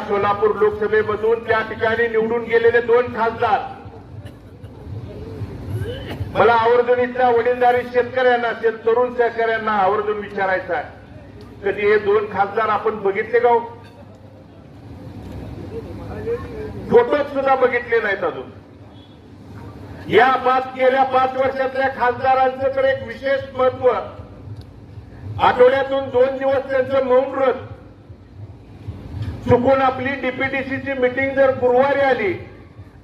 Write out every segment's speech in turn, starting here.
सोलापूर लोकसभेमधून त्या ठिकाणी निवडून गेलेले दोन खासदार. मला आवर्जून इथल्या वडीलधारी शेतकऱ्यांना तरुण शेतकऱ्यांना आवर्जून विचारायचं आहे. कधी हे दोन खासदार आपण बघितले का हो? फोटोत सुद्धा बघितले नाहीत अजून. या पाच गेल्या पाच वर्षातल्या खासदारांचं तर एक विशेष महत्त्व. आठवड्यातून दोन दिवस त्यांचं मौन व्रत चुकून आपली डीपीटीसीची मिटिंग जर गुरुवारी आली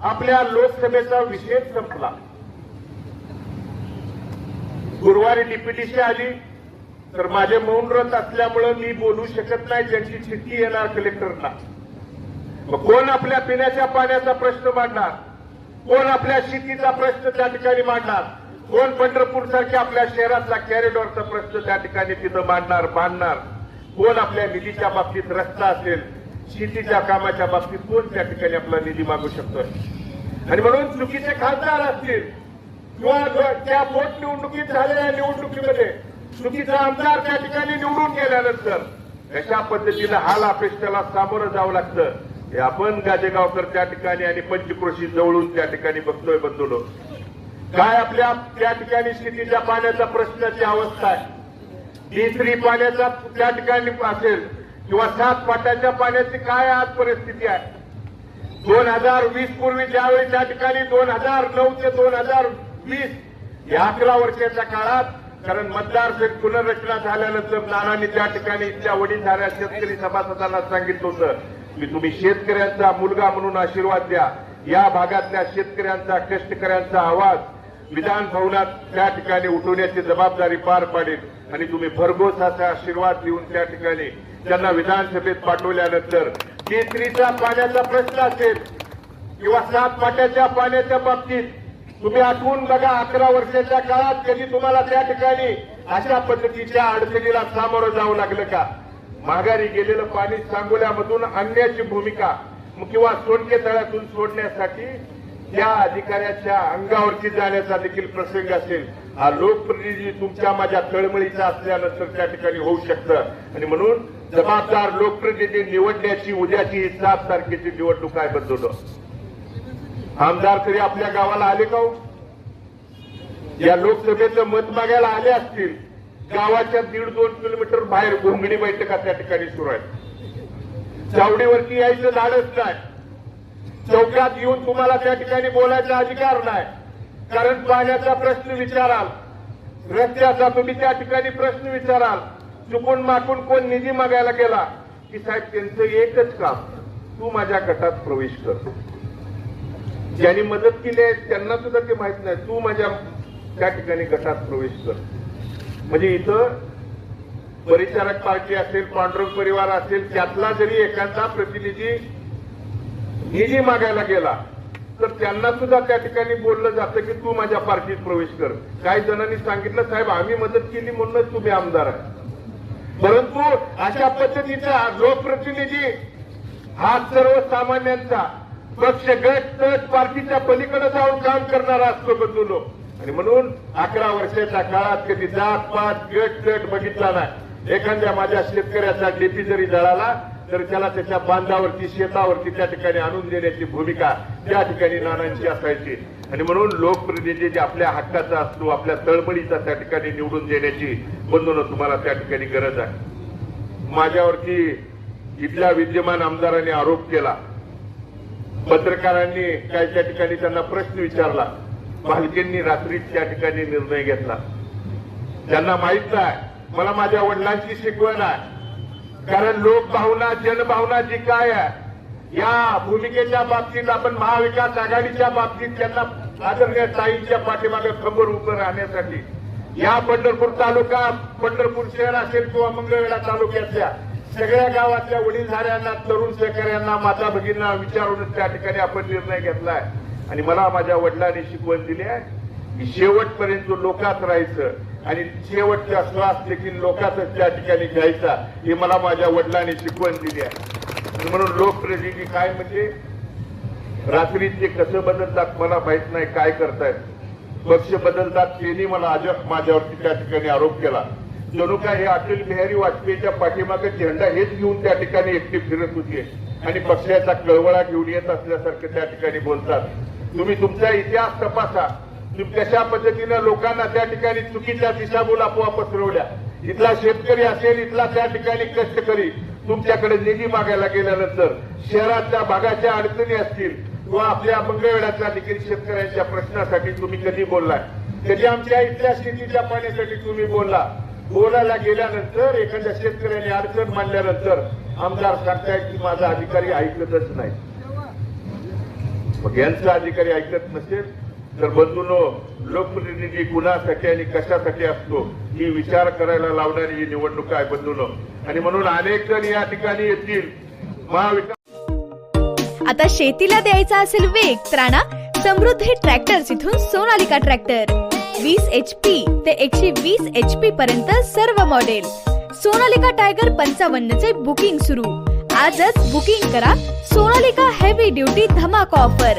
आपल्या लोकसभेचा विषय संपला. गुरुवारी डीपीटीसी आली तर माझे मौन व्रत असल्यामुळं मी बोलू शकत नाही ज्यांची चिठ्ठी येणार कलेक्टरला. मग कोण आपल्या पिण्याच्या पाण्याचा प्रश्न मांडणार? कोण आपल्या शेतीचा प्रश्न त्या ठिकाणी मांडणार? कोण पंढरपूर सारख्या आपल्या शहरातला कॅरिडॉरचा प्रश्न त्या ठिकाणी तिथं मांडणार मांडणार? कोण आपल्या निधीच्या बाबतीत रस्ता असेल? शेतीच्या कामाच्या बाबतीत कोण त्या ठिकाणी आपला निधी मागू शकतोय आणि म्हणून चुकीचे खासदार असतील किंवा त्या पोटनिवडणुकीत झालेल्या निवडणुकीमध्ये चुकीचा आमदार त्या ठिकाणी निवडून गेल्यानंतर कशा पद्धतीनं हाल अपेक्षेला सामोरं जावं लागतं हे आपण गाजेगावकर त्या ठिकाणी आणि पंचक्रोशी जवळून त्या ठिकाणी बघतोय बंधुलो काय आपल्या त्या ठिकाणी शेतीच्या पाण्याचा प्रश्नाची अवस्था आहे? तिसरी पाण्याचा त्या ठिकाणी असेल किंवा सात पाट्याच्या पाण्याची काय आज परिस्थिती आहे? दोन हजार वीस पूर्वी ज्यावेळी त्या ठिकाणी दोन हजार नऊ ते दोन हजार वीस या अकरा वर्षाच्या काळात कारण मतदारसंघ पुनर्रचना झाल्यानंतर नानांनी त्या ठिकाणी इथल्या वडीलधाऱ्या शेतकरी सभासदांना सांगितलं होतं की तुम्ही शेतकऱ्यांचा मुलगा म्हणून आशीर्वाद द्या. या भागातल्या शेतकऱ्यांचा कष्टकऱ्यांचा आवाज विधान भवनात त्या ठिकाणी उठवण्याची जबाबदारी पार पाडेल. आणि तुम्ही भरघोस असा आशीर्वाद देऊन त्या ठिकाणी त्यांना विधानसभेत पाठवल्यानंतर केसरीचा पाण्याचा प्रश्न असेल किंवा सात पाट्याच्या पाण्याच्या बाबतीत तुम्ही आठवून बघा अकरा वर्षाच्या काळात कधी तुम्हाला त्या ठिकाणी अशा पद्धतीच्या अडचणीला सामोरं जावं लागलं का? माघारी गेलेलं पाणी सांगोल्यामधून आणण्याची भूमिका किंवा सोडके तळ्यातून सोडण्यासाठी त्या अधिकाऱ्याच्या अंगावरती जाण्याचा देखील प्रसंग असेल. हा लोकप्रतिनिधी तुमच्या माझ्या तळमळीचा असल्यानंतर त्या ठिकाणी होऊ शकतं. आणि म्हणून जबाबदार लोकप्रतिनिधी निवडण्याची उद्याची ही सात तारखेची निवडणूक आहे बदलवलं आमदार तरी आपल्या गावाला आले का हो? या लोकसभेचं मत मागायला आले असतील. गावाच्या दीड दोन किलोमीटर बाहेर घोंगणी बैठका त्या ठिकाणी सुरू आहेत. चावडीवरती यायचं धाडच नाही. चौकात येऊन तुम्हाला त्या ठिकाणी बोलायचा अधिकार नाही. कारण पाण्याचा प्रश्न विचाराल रस्त्याचा तुम्ही त्या ठिकाणी प्रश्न विचाराल चुकून माकून कोण निधी मागायला गेला? की साहेब त्यांचं एकच काम तू माझ्या गटात प्रवेश कर. ज्यांनी मदत केली आहे त्यांना सुद्धा ते माहीत नाही. तू माझ्या त्या ठिकाणी गटात प्रवेश कर. म्हणजे इथं परिचारक पार्टी असेल पांडुरंग परिवार असेल त्यातला जरी एखादा प्रतिनिधी निधी मागायला गेला तर त्यांना सुद्धा त्या ठिकाणी बोललं जातं की तू माझ्या पार्टीत प्रवेश कर. काही जणांनी सांगितलं साहेब आम्ही मदत केली म्हणूनच तुम्ही आमदार आहे. परंतु अशा पद्धतीचा लोकप्रतिनिधी हा सर्वसामान्यांचा पक्ष गट तट पार्टीच्या पलीकडे जाऊन काम करणारा असतो बंधूनो आणि म्हणून अकरा वर्षाच्या काळात कधी जात पात गट तट बघितला नाही. एखाद्या माझ्या शेतकऱ्याचा डीपी जरी जळाला तर त्याला त्याच्या बांधावरती शेतावरती त्या ठिकाणी आणून देण्याची भूमिका त्या ठिकाणी नानांची असायची. आणि म्हणून लोकप्रतिनिधी जे आपल्या हक्काचा असतो आपल्या तळमळीचा त्या ठिकाणी निवडून देण्याची बंधून तुम्हाला त्या ठिकाणी गरज आहे. माझ्यावरती इथल्या विद्यमान आमदारांनी आरोप केला. पत्रकारांनी काय त्या ठिकाणी त्यांना प्रश्न विचारला. भालकेंनी रात्री त्या ठिकाणी निर्णय घेतला. त्यांना माहीत नाही. मला माझ्या वडिलांची शिकवण आहे. कारण लोकभावना जनभावना जी काय आहे या भूमिकेच्या बाबतीत आपण महाविकास आघाडीच्या बाबतीत त्यांना आदरणीय ताईंच्या पाठीमागे खंबर उभं राहण्यासाठी. या पंढरपूर तालुका पंढरपूर शहर असेल किंवा मंगळवेढा तालुक्यातल्या सगळ्या गावातल्या वडीलधाऱ्यांना तरुण सहकाऱ्यांना माता भगिनींना विचारूनच त्या ठिकाणी आपण निर्णय घेतलाय आणि मला माझ्या वडिलांनी शिकवण दिली आहे की शेवटपर्यंत लोकात राहायचं आणि शेवटचा श्वास देखील लोकांचा त्या ठिकाणी घ्यायचा हे मला माझ्या वडिलांनी शिकवण दिली आहे. म्हणून लोकप्रतिनिधी काय म्हणजे रात्री ते कसं बदलतात मला माहीत नाही काय करतायत. पक्ष बदलतात त्यांनी मला अजब माझ्यावरती त्या ठिकाणी आरोप केला. जणू काय हे अटल बिहारी वाजपेयीच्या पाठीमागे झेंडा हेच घेऊन त्या ठिकाणी एकटी फिरत होती. आणि पक्षाचा कळवळा घेऊन येत असल्यासारखं त्या ठिकाणी बोलतात. तुम्ही तुमचा इतिहास तपासा. कशा पद्धतीनं लोकांना त्या ठिकाणी चुकीच्या दिशाभूल अफवा पसरवल्या इथला शेतकरी असेल इथला त्या ठिकाणी कष्टकरी तुमच्याकडे निधी मागायला गेल्यानंतर शहरातल्या भागाच्या अडचणी असतील किंवा आपल्या मंगळवेढ्यातल्या देखील शेतकऱ्यांच्या प्रश्नासाठी तुम्ही कधी बोललाय? कधी आमच्या इथल्या शेतीच्या पाण्यासाठी तुम्ही बोलला? बोलायला गेल्यानंतर एखाद्या शेतकऱ्याने अडचण मांडल्यानंतर आमदार सांगतायत की माझा अधिकारी ऐकतच नाही. मग यांचा अधिकारी ऐकत नसेल तर बंधूंनो लोकप्रतिनिधी कुणासाठी आणि कशासाठी असतो ही विचार करायला लावणारी ही निवडणूक आहे बंधूंनो. आणि म्हणून अनेक जण या ठिकाणी येतील. महाविकास आता शेतीला द्यायचा असेल वेग त्राणा समृद्धी ट्रॅक्टर इथून सोनालिका ट्रॅक्टर. वीस एच पी ते एकशे वीस एच पी पर्यंत सर्व मॉडेल सोनालिका टायगर पंचावन्न चे बुकिंग सुरू. आजच बुकिंग करा सोनालिका हेवी ड्युटी धमाका ऑफर